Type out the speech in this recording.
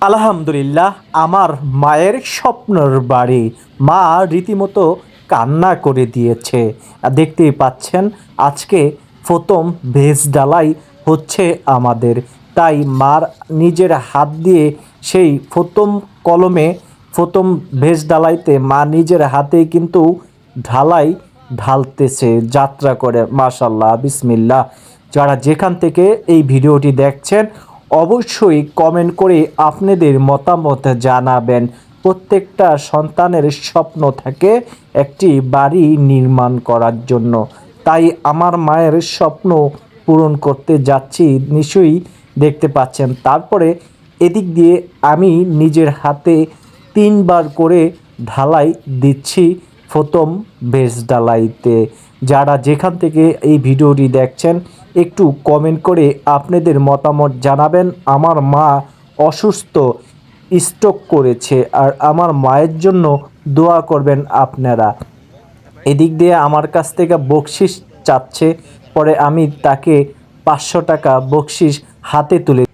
আলহামদুলিল্লাহ, আমার মায়ের স্বপ্নর বাড়ি। মা রীতিমতো কান্না করে দিয়েছে। দেখতেই পাচ্ছেন, আজকে প্রথম ভেজ ডালাই হচ্ছে আমাদের। তাই মার নিজের হাত দিয়ে সেই প্রথম কলমে, প্রথম ভেজ ডালাইতে মা নিজের হাতে কিন্তু ঢালাই ঢালতেছে, যাত্রা করে। মাশাল্লাহ বিসমিল্লাহ। যারা যেখান থেকে এই ভিডিওটি দেখছেন অবশ্যই কমেন্ট করে আপনাদের মতামত জানাবেন। প্রত্যেকটা সন্তানের স্বপ্ন থাকে একটি বাড়ি নির্মাণ করার জন্য। তাই আমার মায়ের স্বপ্ন পূরণ করতে যাচ্ছি নিশ্চয়ই দেখতে পাচ্ছেন। তারপরে এদিক দিয়ে আমি নিজের হাতে তিনবার করে ঢালাই দিচ্ছি। প্রথম বেশ ডালাইতে। যারা যেখান থেকে এই ভিডিওটি দেখছেন, একটু কমেন্ট করে আপনাদের মতামত জানাবেন। আমার মা অসুস্থ স্ট্রোক করেছে, আর আমার মায়ের জন্য দোয়া করবেন আপনারা। এদিক দিয়ে আমার কাছ থেকে বকশিস চাচ্ছে, পরে আমি তাকে পাঁচশো টাকা বকশিস হাতে তুলে